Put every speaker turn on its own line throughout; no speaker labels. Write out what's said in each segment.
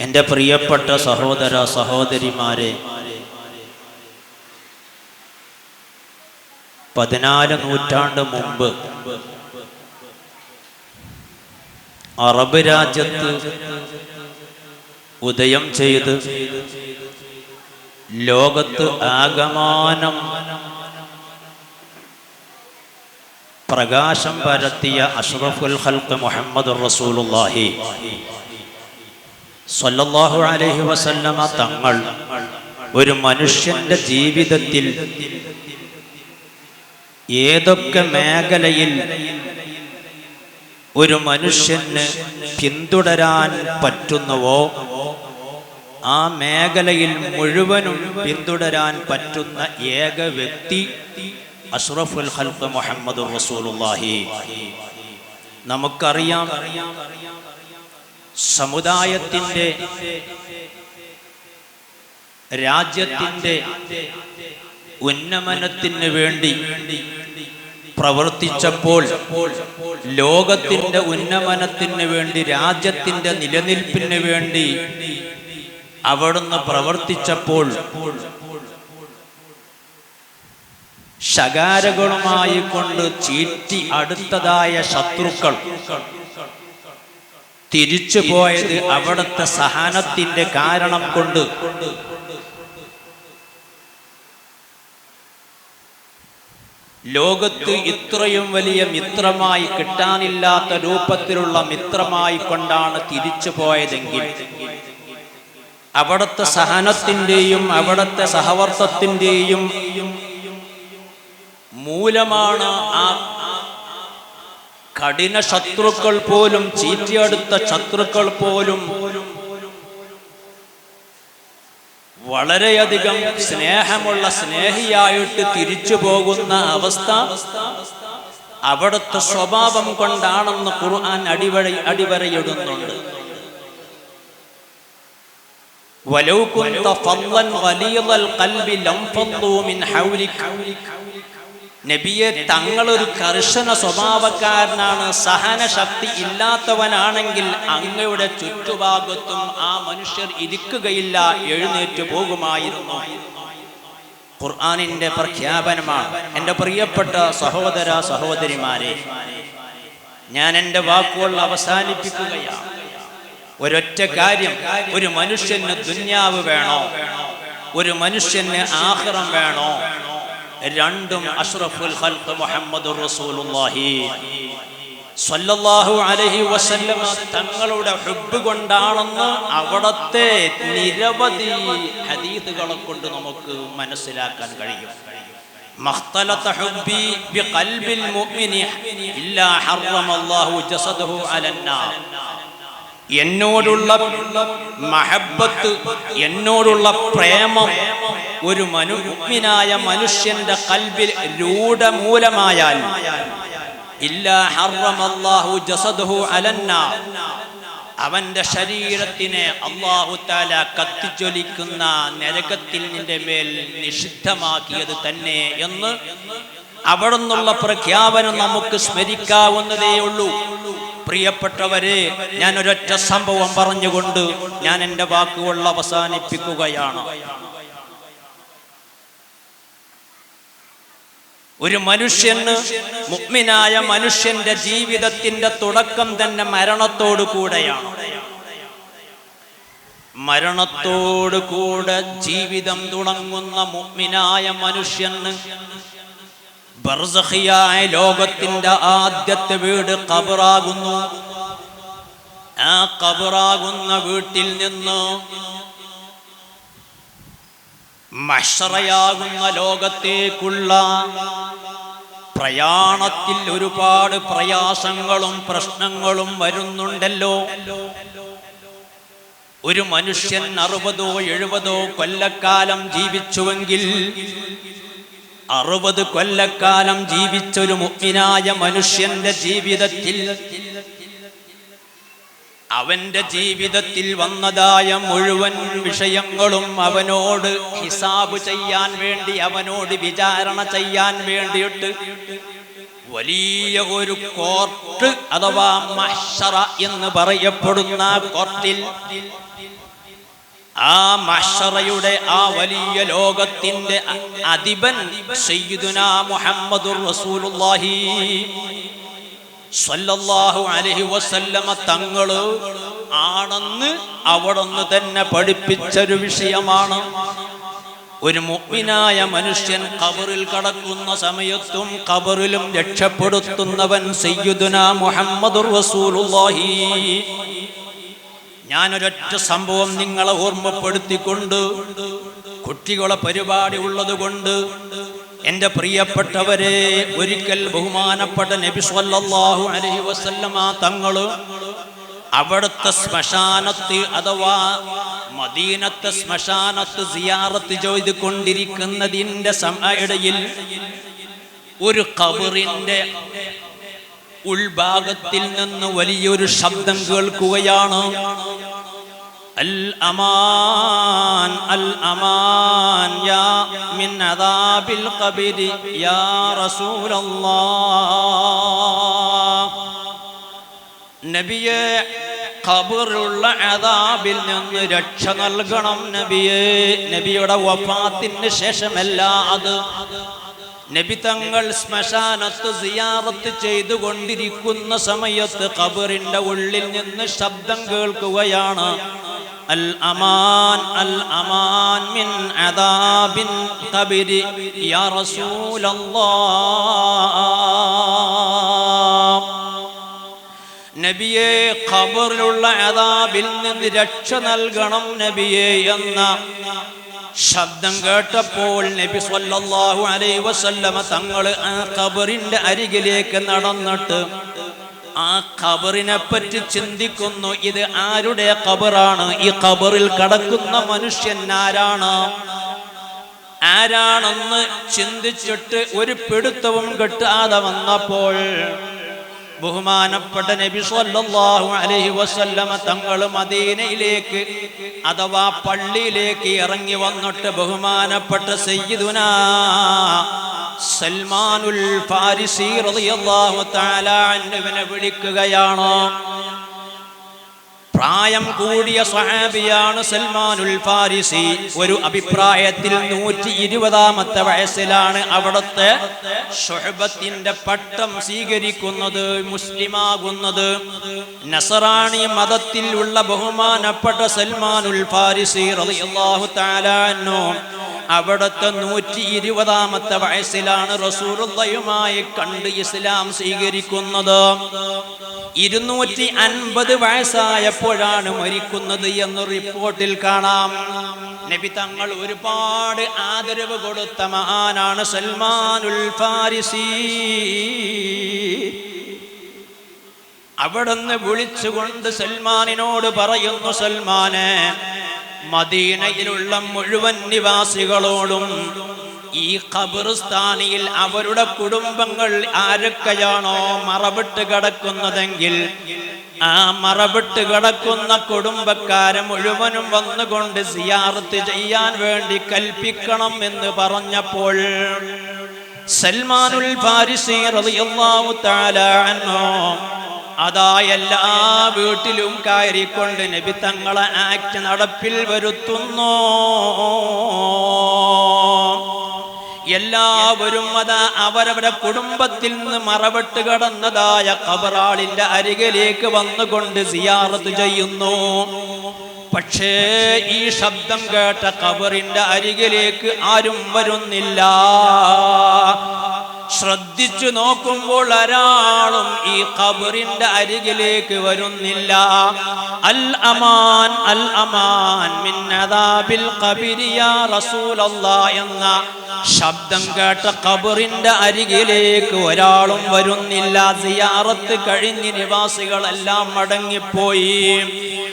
എന്റെ പ്രിയപ്പെട്ട സഹോദര സഹോദരിമാരെ പതിനാല് നൂറ്റാണ്ട് മുമ്പ് അറബ് രാജ്യത്ത് ഉദയം ചെയ്ത് ലോകത്ത് ആഗമാനം പ്രകാശം പരത്തിയ അഷ്റഫുൽ ഹൽക്ക് മുഹമ്മദ് റസൂലുള്ളാഹി. സ്വല്ലല്ലാഹു അലൈഹി വസല്ലമ തങ്ങൾ ഒരു മനുഷ്യന്റെ ജീവിതത്തിൽ ഏതൊക്കെ മേഖലയിൽ ഒരു മനുഷ്യന് പിന്തുടരാൻ പറ്റുന്നുവോ ആ മേഖലയിൽ മുഴുവനും പിന്തുടരാൻ പറ്റുന്ന ഏക വ്യക്തി അഷ്റഫുൽ ഹൽഫ് മുഹമ്മദ് റസൂലുള്ളാഹി. നമുക്കറിയാം സമുദായത്തിന്റെ രാജ്യത്തിന്റെ ഉന്നമനത്തിന് വേണ്ടി പ്രവർത്തിച്ചപ്പോൾ ലോകത്തിന്റെ ഉന്നമനത്തിന് വേണ്ടി രാജ്യത്തിന്റെ നിലനിൽപ്പിന് വേണ്ടി അവിടുന്ന് പ്രവർത്തിച്ചപ്പോൾ ശകാരകളുമായി കൊണ്ട് ചീറ്റി അടുത്തതായ ശത്രുക്കൾ തിരിച്ചു പോയത് അവിടുത്തെ സഹനത്തിന്റെ കാരണം കൊണ്ട്. ലോകത്ത് ഇത്രയും വലിയ മിത്രമായി കിട്ടാനില്ലാത്ത രൂപത്തിലുള്ള മിത്രമായി കൊണ്ടാണ് തിരിച്ചു പോയതെങ്കിൽ. അവിടുത്തെ സഹനത്തിന്റെയും അവിടുത്തെ സഹവർത്തത്തിന്റെയും മൂലമാണ് ആ കഠിന ശത്രുക്കൾ പോലും ചീറ്റിയെടുത്ത ശത്രുക്കൾ പോലും വളരെയധികം സ്നേഹമുള്ള സ്നേഹിയായിട്ട് തിരിച്ചു പോകുന്ന അവസ്ഥ അവിടുത്തെ സ്വഭാവം കൊണ്ടാണെന്ന് ഖുർആൻ അടിവര അടിവരയിടുന്നുണ്ട് ولو كنت فظا غليظ القلب لانفضوا من حولك നബിയെ തങ്ങളൊരു കർശന സ്വഭാവക്കാരനാണ് സഹന ശക്തി ഇല്ലാത്തവനാണെങ്കിൽ അങ്ങയുടെ ചുറ്റുഭാഗത്തും ആ മനുഷ്യർ ഇരിക്കുകയില്ല എഴുന്നേറ്റ് പോകുമായിരുന്നു. ഖുർആാനിന്റെ പ്രഖ്യാപനമാണ്. എന്റെ പ്രിയപ്പെട്ട സഹോദര സഹോദരിമാരെ ഞാൻ എന്റെ വാക്കുകൾ അവസാനിപ്പിക്കുകയാണ്. ഒരൊറ്റ കാര്യം ഒരു മനുഷ്യന് ദുന്യാവ് വേണോ? ഒരു മനുഷ്യന് ആഹ്റം വേണോ? രണ്ടും അഷ്റഫുൽ ഖൽഖ് മുഹമ്മദ് റസൂലുള്ളാഹി സ്വല്ലല്ലാഹു അലൈഹി വസല്ലമ തങ്ങളുടെ ഹുബ്ബ് കൊണ്ടാണെന്ന് അവിടത്തെ നിരവധി ഹദീസുകളെ കൊണ്ട് നമുക്ക് മനസ്സിലാക്കാൻ കഴിയും مختلط حبي بقلب المؤمن إلا حرم الله جسده على النار എന്നോടുള്ള മഹബത്ത് എന്നോടുള്ള പ്രേമം ഒരു മനുമിനായ മനുഷ്യന്റെ കൽബിൽ രൂഢമൂലമായാൽ അവന്റെ ശരീരത്തിനെ അള്ളാഹു താല കത്തിജ്വലിക്കുന്ന നരകത്തിൽ നിന്റെ മേൽ നിഷിദ്ധമാക്കിയത് തന്നെ എന്ന് അവിടെ നിന്നുള്ള പ്രഖ്യാപനം നമുക്ക് സ്മരിക്കാവുന്നതേ ഉള്ളൂ പ്രിയപ്പെട്ടവരെ ഞാൻ ഒരൊറ്റ സംഭവം പറഞ്ഞുകൊണ്ട് ഞാൻ എന്റെ വാക്കുകൾ അവസാനിപ്പിക്കുകയാണ്. ഒരു മനുഷ്യന് മുഗ്മിനായ മനുഷ്യന്റെ ജീവിതത്തിന്റെ തുടക്കം തന്നെ മരണത്തോടു കൂടെയാണ്. മരണത്തോടു കൂടെ ജീവിതം തുടങ്ങുന്ന മുഗ്മിനായ മനുഷ്യന് ബർസഖിയായ ലോകത്തിന്റെ ആദ്യത്തെ വീട് കബറാകുന്നു ആ കബറാകുന്ന വീട്ടിൽ നിന്ന് മഷറയാകുന്ന ലോകത്തേക്കുള്ള പ്രയാണത്തിൽ ഒരുപാട് പ്രയാസങ്ങളും പ്രശ്നങ്ങളും വരുന്നുണ്ടല്ലോ. ഒരു മനുഷ്യൻ അറുപതോ എഴുപതോ കൊല്ലക്കാലം ജീവിച്ചുവെങ്കിൽ അറുപത് കൊല്ലക്കാലം ജീവിച്ചൊരു മുഗ്മിനായ മനുഷ്യന്റെ ജീവിതത്തിൽ അവന്റെ ജീവിതത്തിൽ വന്നതായ മുഴുവൻ വിഷയങ്ങളും അവനോട് ഹിസാബ് ചെയ്യാൻ വേണ്ടി അവനോട് വിചാരണ ചെയ്യാൻ വേണ്ടിയിട്ട് വലിയ ഒരു കോർട്ട് അഥവാ മഹ്ഷറ എന്ന് പറയപ്പെടുന്ന കോർട്ടിൽ ആ മഷറയുടെ ആ വലിയ ലോകത്തിന്റെ അധിപൻ സയ്യിദുന മുഹമ്മദുർ റസൂലുള്ളാഹി സ്വല്ലല്ലാഹു അലൈഹി വസല്ലമ തങ്ങൾ ആണെന്ന് അവിടുന്ന് തന്നെ പഠിപ്പിച്ചൊരു വിഷയമാണ്. ഒരു മുഗ്മിനായ മനുഷ്യൻ കബറിൽ കടക്കുന്ന സമയത്തും കബറിലും രക്ഷപ്പെടുത്തുന്നവൻ സയ്യിദുന മുഹമ്മദുർ റസൂലുള്ളാഹി. ഞാനൊരൊറ്റ സംഭവം നിങ്ങളെ ഓർമ്മപ്പെടുത്തിക്കൊണ്ട് കുട്ടികളെ പരിപാടി ഉള്ളത് കൊണ്ട് എന്റെ പ്രിയപ്പെട്ടവരെ ഒരിക്കൽ ബഹുമാനപ്പെട്ട നബി സല്ലല്ലാഹു അലൈഹി വസല്ലമ തങ്ങൾ അവിടുത്തെ ശ്മശാനത്ത് അഥവാ മദീനത്തെ ശ്മശാനത്ത് സിയാറത്ത് ചെയ്തുകൊണ്ടിരിക്കുന്നതിന്റെ സമയടയിൽ ഒരു കബറിന്റെ ഉൾഭാഗത്തിൽ നിന്ന് വലിയൊരു ശബ്ദം കേൾക്കുകയാണ്. അൽ അമാൻ അൽ അമാൻ യാ മിൻ അദാബിൽ ഖബരി യാ റസൂലല്ലാഹ് നബിയെ ഖബറുള്ള അദാബിൽ നിന്ന് രക്ഷ നൽകണം നബിയെ. നബിയുടെ വഫാത്തിന് ശേഷമല്ല അത്. നബി തങ്ങൾ ശ്മശാനത്ത് സിയാറത്ത് ചെയ്തു കൊണ്ടിരിക്കുന്ന സമയത്ത് ഖബറിന്റെ ഉള്ളിൽ നിന്ന് ശബ്ദം കേൾക്കുകയാണ്. അൽ അമാൻ അൽ അമാൻ മിൻ അദാബിൻ ഖബരി യാ റസൂലല്ലാഹ് നബിയെ ഖബറിലുള്ള അദാബിൽ നിന്ന് രക്ഷ നൽകണം നബിയെ എന്ന ശബ്ദം കേട്ടപ്പോൾ നബി സല്ലല്ലാഹു അലൈഹി വസല്ലമ തങ്ങൾ ആ ഖബറിന്റെ അരികിലേക്ക് നടന്നിട്ട് ആ ഖബറിനെ പറ്റി ചിന്തിക്കുന്നു ഇത് ആരുടെ ഖബറാണ്? ഈ ഖബറിൽ കടക്കുന്ന മനുഷ്യൻ ആരാണ്? ആരാണെന്ന് ചിന്തിച്ചിട്ട് ഒരു പിടുത്തവും കിട്ടാതെ വന്നപ്പോൾ ബഹുമാനപ്പെട്ട നബി സല്ലല്ലാഹു അലൈഹി വസല്ലമ തങ്ങൾ മദീനയിലേക്ക് അഥവാ പള്ളിയിലേക്ക് ഇറങ്ങി വന്നിട്ട് ബഹുമാനപ്പെട്ട സയ്യിദുനാ സൽമാനുൽ ഫാരിസി റളിയല്ലാഹു തആല അൻഹുവിനെ വിളിക്കുകയാണ്. പ്രായം കൂടിയ സ്വഹാബിയാണ് സൽമാനുൽ ഫാരിസി. ഒരു അഭിപ്രായത്തിൽ നൂറ്റി ഇരുപതാമത്തെ വയസ്സിലാണ് അവിടുത്തെ ഷൊഹബത്തിന്റെ പട്ടം സ്വീകരിക്കുന്നത് മുസ്ലിമാകുന്നത്. നസറാണി മതത്തിൽ ഉള്ള ബഹുമാനപ്പെട്ട സൽമാനുൽ ഫാരിസി റളിയല്ലാഹു താലാനോ അവിടുത്തെ നൂറ്റി ഇരുപതാമത്തെ വയസ്സിലാണ് റസൂറുദ്ദയുമായി കണ്ട് ഇസ്ലാം സ്വീകരിക്കുന്നത്. ഇരുന്നൂറ്റി അൻപത് വയസ്സായപ്പോഴാണ് മരിക്കുന്നത് എന്ന് റിപ്പോർട്ടിൽ കാണാം. നബി തങ്ങൾ ഒരുപാട് ആദരവ് കൊടുത്ത മഹാനാണ് സൽമാനുൽ ഫാരിസി. അവിടുന്ന് വിളിച്ചുകൊണ്ട് സൽമാനിനോട് പറയുന്നു സൽമാനെ മദീനയിലുള്ള മുഴുവൻ നിവാസികളോടും ഈ ഖബർസ്ഥാനിയിൽ അവരുടെ കുടുംബങ്ങൾ ആരൊക്കെയാണോ മറവിട്ട് കിടക്കുന്നതെങ്കിൽ ആ മറവിട്ട് കിടക്കുന്ന കുടുംബക്കാരെ മുഴുവനും വന്നുകൊണ്ട് സിയാർത്ത് ചെയ്യാൻ വേണ്ടി കൽപ്പിക്കണം എന്ന് പറഞ്ഞപ്പോൾ സൽമാനുൽ ഫാരിസി റളിയല്ലാഹു തആല അതാ എല്ലാ വീട്ടിലും കയറിക്കൊണ്ട് നബി തങ്ങളെ ആക്ട് നടപ്പിൽ വരുത്തുന്നു. എല്ലാവരും അതാ അവരവരുടെ കുടുംബത്തിൽ നിന്ന് മറവിട്ട് കടന്നതായ കബറാളിന്റെ അരികിലേക്ക് വന്നുകൊണ്ട് സിയാറത്ത് ചെയ്യുന്നു. പക്ഷേ ഈ ശബ്ദം കേട്ട കബറിന്റെ അരികിലേക്ക് ആരും വരുന്നില്ല. ശ്രദ്ധിച്ചു നോക്കുമ്പോൾ ഒരാളും ഈ കബറിന്റെ അരികിലേക്ക് വരുന്നില്ല. അൽ അമാൻ അൽ അമാൻ മിന്നതാബിൽ കബിരിയ റസൂലല്ല എന്ന ശബ്ദം കേട്ട കബറിന്റെ അരികിലേക്ക് ഒരാളും വരുന്നില്ല. സിയാറത്ത് കഴിഞ്ഞ് നിവാസികളെല്ലാം മടങ്ങിപ്പോയി.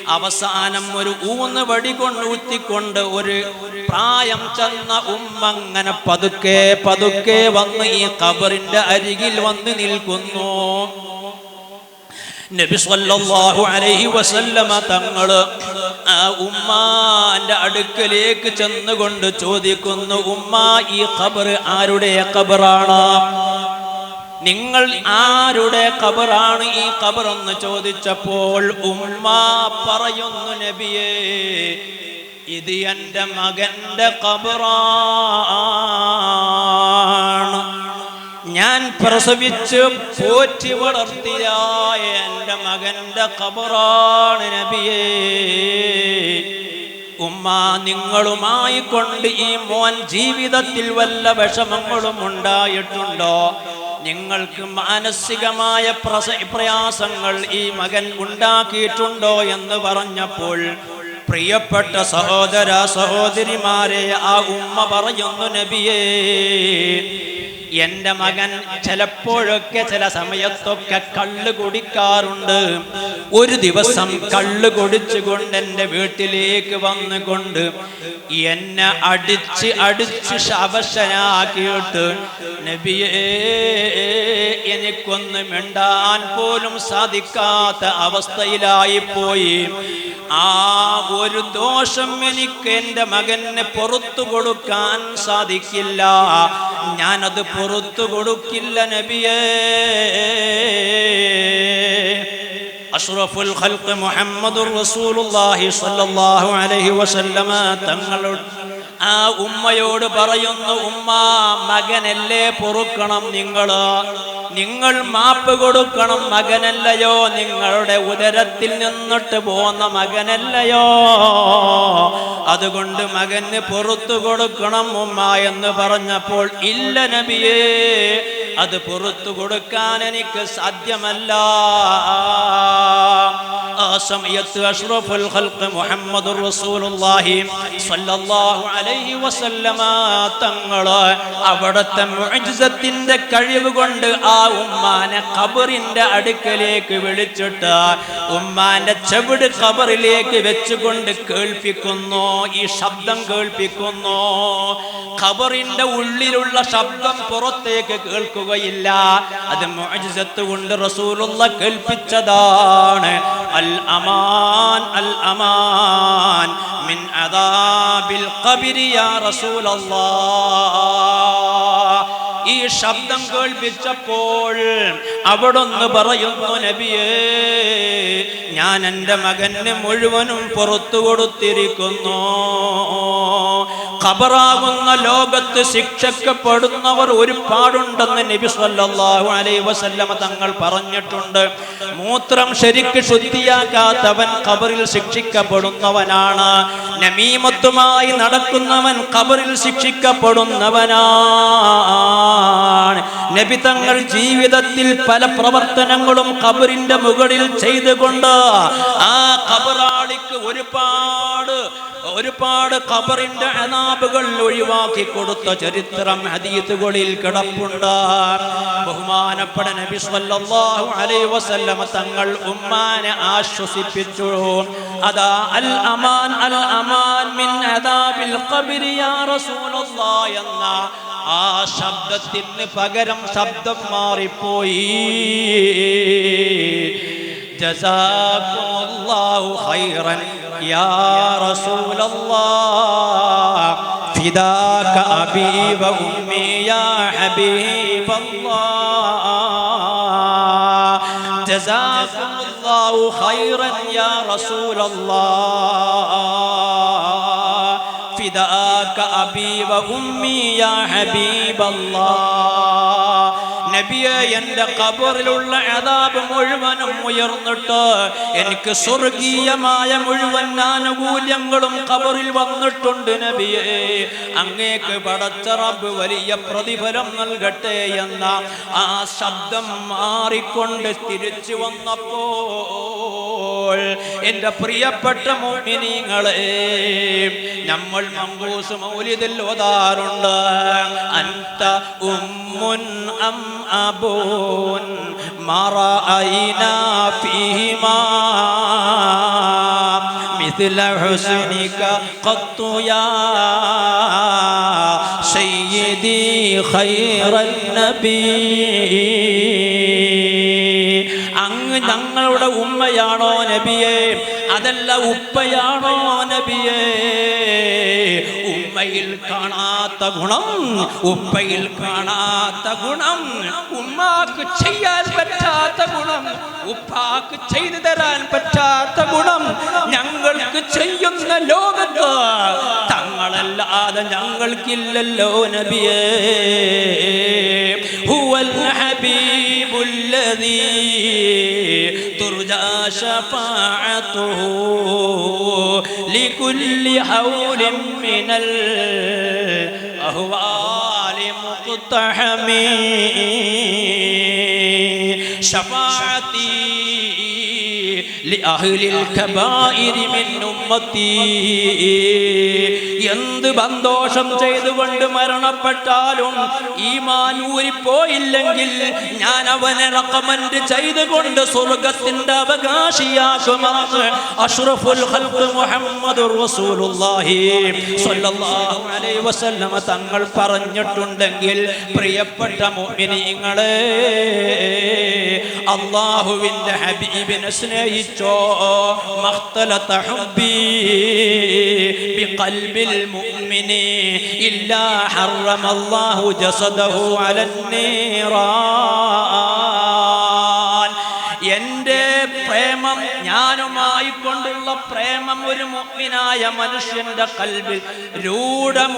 അവസാനം ഒരു ഊന്ന് വടി കൊണ്ട് ഒരു പ്രായം ചെന്ന ഉമ്മ അങ്ങനെ പതുക്കെ പതുക്കെ വന്ന് ഈ കബറിന്റെ അരികിൽ വന്ന് നിൽക്കുന്നു. നബി സല്ലല്ലാഹു അലൈഹി വസല്ലമ തങ്ങൾ ആ ഉമ്മാന്റെ അടുക്കലേക്ക് ചെന്നുകൊണ്ട് ചോദിക്കുന്നു ഉമ്മ ഈ ഖബർ ആരുടെ ഖബറാണ്? നിങ്ങൾ ആരുടെ ഖബറാണ്? ഈ ഖബർ എന്ന് ചോദിച്ചപ്പോൾ ഉമ്മ പറയുന്നു നബിയേ ഇത് എന്റെ മകന്റെ കബറാണ് ഞാൻ പ്രസവിച്ച് പോറ്റി വളർത്തിയ എന്റെ മകന്റെ കബറാണ് നബിയേ. ഉമ്മ നിങ്ങളുമായി കൊണ്ട് ഈ മോൻ ജീവിതത്തിൽ വല്ല വിഷമങ്ങളും ഉണ്ടായിട്ടുണ്ടോ? നിങ്ങൾക്ക് മാനസികമായ പ്രസ പ്രയാസങ്ങൾ ഈ മകൻ ഉണ്ടാക്കിയിട്ടുണ്ടോ എന്ന് പറഞ്ഞപ്പോൾ പ്രിയപ്പെട്ട സഹോദര സഹോദരിമാരെ ആ ഉമ്മ പറയുന്നു നബിയേ എന്റെ മകൻ ചിലപ്പോഴൊക്കെ ചില സമയത്തൊക്കെ കള്ള് കുടിക്കാറുണ്ട്. ഒരു ദിവസം കള്ള് കുടിച്ചുകൊണ്ട് എന്റെ വീട്ടിലേക്ക് വന്നുകൊണ്ട് എന്നെ അടിച്ച് അടിച്ച് ശവശനാക്കിയിട്ട് നബിയേ എനിക്കൊന്ന് മിണ്ടാൻ പോലും സാധിക്കാത്ത അവസ്ഥയിലായി പോയി. ആ ഒരു ദോഷം എനിക്ക് എന്റെ മകന് പുറത്തു കൊടുക്കാൻ സാധിക്കില്ല. ഞാനത് പുറത്തു കൊടുക്കില്ല നബിയേ. അഷ്റഫുൽ ഖൽഖ് മുഹമ്മദുർ റസൂലുള്ളാഹി സ്വല്ലല്ലാഹു അലൈഹി വസല്ലമ തങ്ങൾ ആ ഉമ്മയോട് പറയുന്നു ഉമ്മ മകനല്ലേ പൊറുക്കണം നിങ്ങൾ നിങ്ങൾ മാപ്പ് കൊടുക്കണം മകനല്ലയോ? നിങ്ങളുടെ ഉദരത്തിൽ നിന്നിട്ട് പോന്ന മകനല്ലയോ? അതുകൊണ്ട് മകന് പുറത്തു കൊടുക്കണം ഉമ്മ എന്ന് പറഞ്ഞപ്പോൾ ഇല്ല നബിയേ അത് പുറത്തു കൊടുക്കാൻ എനിക്ക് സാധ്യമല്ല. ആ സമയത്ത് അഷ്റഫുൽ ഖൽഖ് മുഹമ്മദ് റസൂലുള്ളാഹി സ്വല്ലല്ലാഹു അലൈഹി വസല്ലമ തങ്ങൾ അവിടുത്തെ മുഅ്ജിസത്തിന്റെ കഴിവ് കൊണ്ട് ആ ഉമ്മാനെ ഖബറിന്റെ അടുക്കലേക്ക് വിളിച്ചിട്ട് ഉമ്മാന്റെ ചെവിട് ഖബറിലേക്ക് വെച്ചുകൊണ്ട് കേൾപ്പിക്കുന്നു ഈ ശബ്ദം കേൾപ്പിക്കുന്നു. ഖബറിന്റെ ഉള്ളിലുള്ള ശബ്ദം പുറത്തേക്ക് കേൾക്കുകയില്ല അത് മോജിസത്ത് കൊണ്ട് റസൂലുള്ള കേൾപ്പിച്ചതാണ്. അൽ അമാൻ അൽ അമാൻ മിൻ അദാബിൽ ഖബരി യാ ഈ ശബ്ദം കേൾപ്പിച്ചപ്പോൾ അവിടൊന്ന് പറയുന്നു നബിയേ ഞാൻ എന്റെ മകന് മുഴുവനും പുറത്തു കൊടുത്തിരിക്കുന്നു. ഖബറാകുന്ന ലോകത്ത് ശിക്ഷക്കപ്പെടുന്നവർ ഒരുപാടുണ്ടെന്ന് നബി സല്ലല്ലാഹു അലൈഹി വസല്ലമ തങ്ങൾ പറഞ്ഞിട്ടുണ്ട്. മൂത്രം ശരിക്ക് ശുദ്ധിയാക്കാത്തവൻ ഖബറിൽ ശിക്ഷിക്കപ്പെടുന്നവനാണ്. നമീമത്തുമായി നടക്കുന്നവൻ ഖബറിൽ ശിക്ഷിക്കപ്പെടുന്നവനാണ്. നബി തങ്ങൾ ജീവിതത്തിൽ പല പ്രവർത്തനങ്ങളും ഖബറിന്റെ മുകളിൽ ചെയ്തുകൊണ്ട് ആ ഖബറാളിക്ക് ഒരുപാട് ഒരുപാട് ഖബറിന്റെ അനാബുകൾ ഒഴിവാക്കി കൊടുത്ത ചരിത്രം ഹദീത്തുകളിൽ കിടപ്പുണ്ട്. ബഹുമാനപ്പെട്ട നബി സല്ലല്ലാഹു അലൈഹി വസല്ലമ തങ്ങൾ ഉമ്മാനെ ആശ്വസിപ്പിച്ചു. അദാ അൽ അമാൻ അൽ അമാൻ മിൻ അദാബിൽ ഖബരി യാ റസൂലുള്ളാ എന്ന ആ ശബ്ദത്തിന് പകരം ശബ്ദം മാറിപ്പോയി. ജസാക്കുമുല്ലാഹു ഖൈറൻ യാ റസൂലല്ലാഹ് ഫിദാക അബീ വ ഉമ്മി യാ ഹബീബല്ലാഹ് ജസാക്കുമുല്ലാഹു ഖൈറൻ യാ റസൂലല്ലാഹ് ഫിദാക അബീ വ ഉമ്മി യാ ഹബീബല്ലാഹ് നബിയെ എന്റെ കബറിലുള്ള അതാബ് മുഴുവനും ഉയർന്നിട്ട് എനിക്ക് സ്വർഗീയമായ മുഴുവൻ ആനുകൂല്യങ്ങളും കബറിൽ വന്നിട്ടുണ്ട് നബിയെ. അങ്ങേക്ക് പടച്ച റബ്ബ് വലിയ പ്രതിഫലം നൽകട്ടെ എന്ന ആ ശബ്ദം മാറിക്കൊണ്ട് തിരിച്ചു വന്നപ്പോൾ എന്റെ പ്രിയപ്പെട്ട മോഹിനിങ്ങളെ നമ്മൾ മങ്കൂസ് മൗലിതിൽ ഓതാറുണ്ട് അന്ത ഉമ്മുൻ അം അബൂൻ മറഅയ്ന ഫീഹിമാ مثل حسنك قط يا سيدي خير النبي അങ്ങ് ഞങ്ങളുടെ ഉമ്മയാണോ നബിയെ അതല്ല ഉപ്പയാണോ നബിയെ ഉമ്മയിൽ കാണാത്ത ഗുണം ഉപ്പയിൽ കാണാത്ത ഗുണം ഉമ്മാക്ക് ചെയ്യാൻ പറ്റാത്ത ഗുണം ഉപ്പാക്ക് ചെയ്തു തരാൻ പറ്റാത്ത ഗുണം ഞങ്ങൾക്ക് ചെയ്യുന്ന ലോകത്ത് തങ്ങളല്ലാതെ ഞങ്ങൾക്കില്ലല്ലോ നബിയേ ഹുവൽ ഹബീബുല്ലദീ ترجى شفاعته لكل حول من الأهوال مقتحم شفاعتي എന്ത് ബന്ധോഷം ചെയ്തുകൊണ്ട് മരണപ്പെട്ടാലും ഈ മാനൂരി ഊരിപ്പോയില്ലെങ്കിൽ ഞാൻ അവനെ റക്കമന്റ് ചെയ്തുകൊണ്ട് സ്വർഗത്തിന്റെ അവകാശിയാകുമാണ് അഷ്റഫുൽ മുഹമ്മദ് തങ്ങൾ പറഞ്ഞിട്ടുണ്ടെങ്കിൽ പ്രിയപ്പെട്ട മുഅ്മിനീങ്ങളെ അള്ളാഹുവിന്റെ ഹബീബിനെ സ്നേഹിച്ചോ എന്റെ പ്രേമം ഞാനുമായി കൊണ്ടുള്ള പ്രേമം ഒരു മുഅ്മിനായ മനുഷ്യന്റെ കൽവിൽ രൂഢമൂലമായാൽ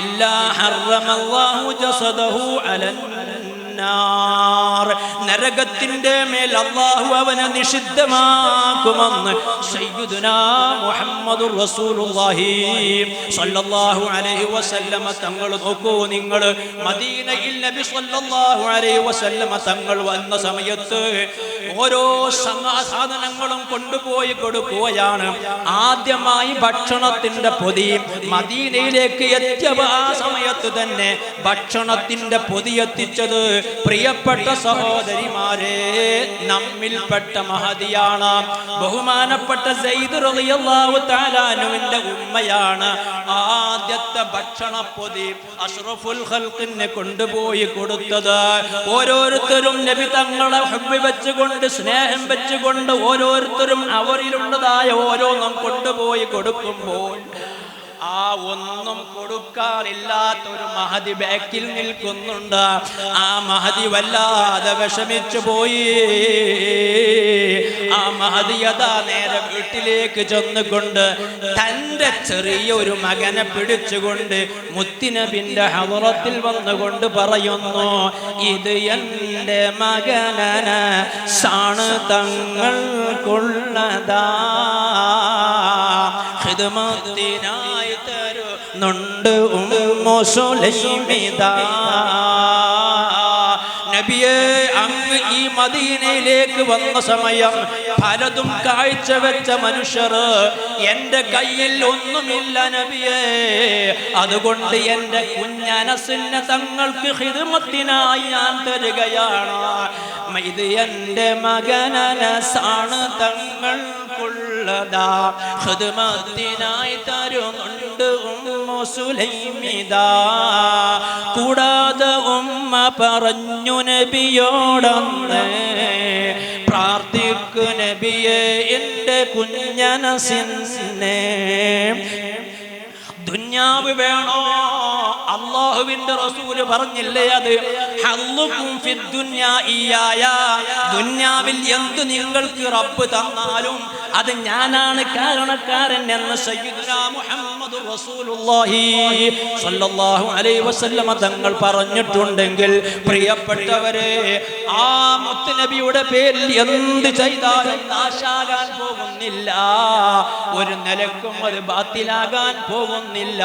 ഇല്ലാ ഹറമല്ലാഹു ജസദഹു അലൻ. നരകത്തിന്റെ മേൽ അള്ളാഹു അവനെ നിഷിദ്ധമാക്കുമെന്ന് മുഹമ്മദ് സ്വല്ലല്ലാഹു അലൈഹി വസല്ലമ തങ്ങൾ നോക്കൂ നിങ്ങൾ. മദീനയിൽ നബി സ്വല്ലല്ലാഹു അലൈഹി വസല്ലമ തങ്ങൾ വന്ന സമയത്ത് ഓരോ സാധനങ്ങളും കൊണ്ടുപോയി കൊടുക്കുകയാണ്. ആദ്യമായി ഭക്ഷണത്തിന്റെ പൊതി മദീനയിലേക്ക് എത്തിയ ആ സമയത്ത് തന്നെ ഭക്ഷണത്തിന്റെ പൊതി എത്തിച്ചത് പ്രിയപ്പെട്ട സഹോദരിമാരെ നമ്മിൽപ്പെട്ട മഹതിയാണ് ബഹുമാനപ്പെട്ട തആലാനുവിന്റെ ഉമ്മയാണ്. ആദ്യത്തെ ഭക്ഷണ പൊതി അഷ്റഫുൽ ഖൽഖിനെ കൊണ്ടുപോയി കൊടുത്തത്. ഓരോരുത്തരും നബി തങ്ങളെ ഹബ്ബി വെച്ചുകൊണ്ട് സ്നേഹം വെച്ചുകൊണ്ട് ഓരോരുത്തരും അവരിലുള്ളതായ ഓരോന്നും കൊണ്ടുപോയി കൊടുക്കുമ്പോൾ ആ ഒന്നും കൊടുക്കാറില്ലാത്തൊരു മഹതി ബാക്കിൽ നിൽക്കുന്നുണ്ട്. ആ മഹതി വല്ലാതെ വിഷമിച്ചു പോയി. ആ മഹതി അതാ നേരെ വീട്ടിലേക്ക് ചെന്നുകൊണ്ട് തന്റെ ചെറിയ ഒരു മകനെ പിടിച്ചുകൊണ്ട് മുത്തിനബിന്റെ ഹവറത്തിൽ വന്നുകൊണ്ട് പറയുന്നു ഇത് എന്റെ മകനന സാണ് തങ്ങൾക്കുള്ളതാ. ഹിദ്മത്തിനായി തരുന്നുണ്ട് ഉമ്മു സുലൈമിദാ നബിയെ അങ്ങ് ഈ മദീനയിലേക്ക് വന്ന സമയം പലതും കാഴ്ചവെച്ച മനുഷ്യർ എന്റെ കയ്യിൽ ഒന്നുമില്ല നബിയെ. അതുകൊണ്ട് എന്റെ കുഞ്ഞനസിനെ തങ്ങൾക്ക് ഹിദ്മത്തിനായി ഞാൻ തരികയാണ്. ഇത് എന്റെ മകനനസാണ് തങ്ങൾക്കുള്ളതാ. ഹിദ്മത്തിനായി തരുന്നുണ്ട് സുലൈമിദാ. കൂടാതെ ഉമ്മ പറഞ്ഞു നബിയോടന്ന് പ്രാർത്ഥിക്കു നബിയെ എന്റെ കുഞ്ഞനസിനെ. ദുഞ്ഞാവ് വേണോ? അള്ളാഹുവിന്റെ റസൂൽ പറഞ്ഞില്ലേ അത്. ദുന്യാവിൽ എന്ത് നിങ്ങൾക്ക് റബ്ബ് തന്നാലും അത് ഞാനാണ് കാരണക്കാരൻ എന്ന് സയ്യിദുനാ മുഹമ്മദ് വസല്ലമ തങ്ങൾ പറഞ്ഞിട്ടുണ്ടെങ്കിൽ പ്രിയപ്പെട്ടവരെ ആ മുത്തുനബിയുടെ പേരിൽ എന്ത് ചെയ്താലും നാശാകാൻ പോകുന്നില്ല ഒരു നിലക്കും അത് ബാത്തിലാകാൻ പോകുന്നില്ല.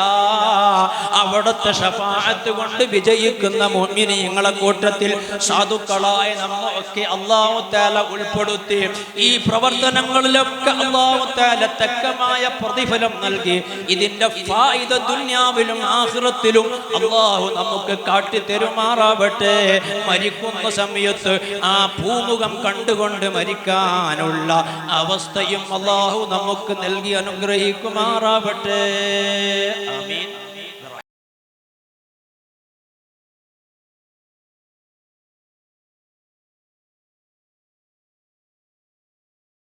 അവിടുത്തെ ഷഫാഅത്ത് കൊണ്ട് വിജയിക്കുന്ന മോമിനിയങ്ങളെ കൂട്ടത്തിൽ സാധുക്കളായ നമ്മൊക്കെ അള്ളാഹുത്താല ഉൾപ്പെടുത്തി ഈ പ്രവർത്തനങ്ങളിലൊക്കെ അള്ളാഹുത്താല തക്കമായ പ്രതിഫലം നൽകി. ഇതിന്റെ ഫായിദ ദുന്യാവിലും ആഹ്റത്തിലും അള്ളാഹു നമുക്ക് കാട്ടി തെരുമാറാവട്ടെ. മരിക്കുന്ന സമയത്ത് ആ ഭൂമുഖം കണ്ടുകൊണ്ട് മരിക്കാനുള്ള അവസ്ഥയും അള്ളാഹു നമുക്ക് നൽകി അനുഗ്രഹിക്കുമാറാവട്ടെ. ആമീൻ.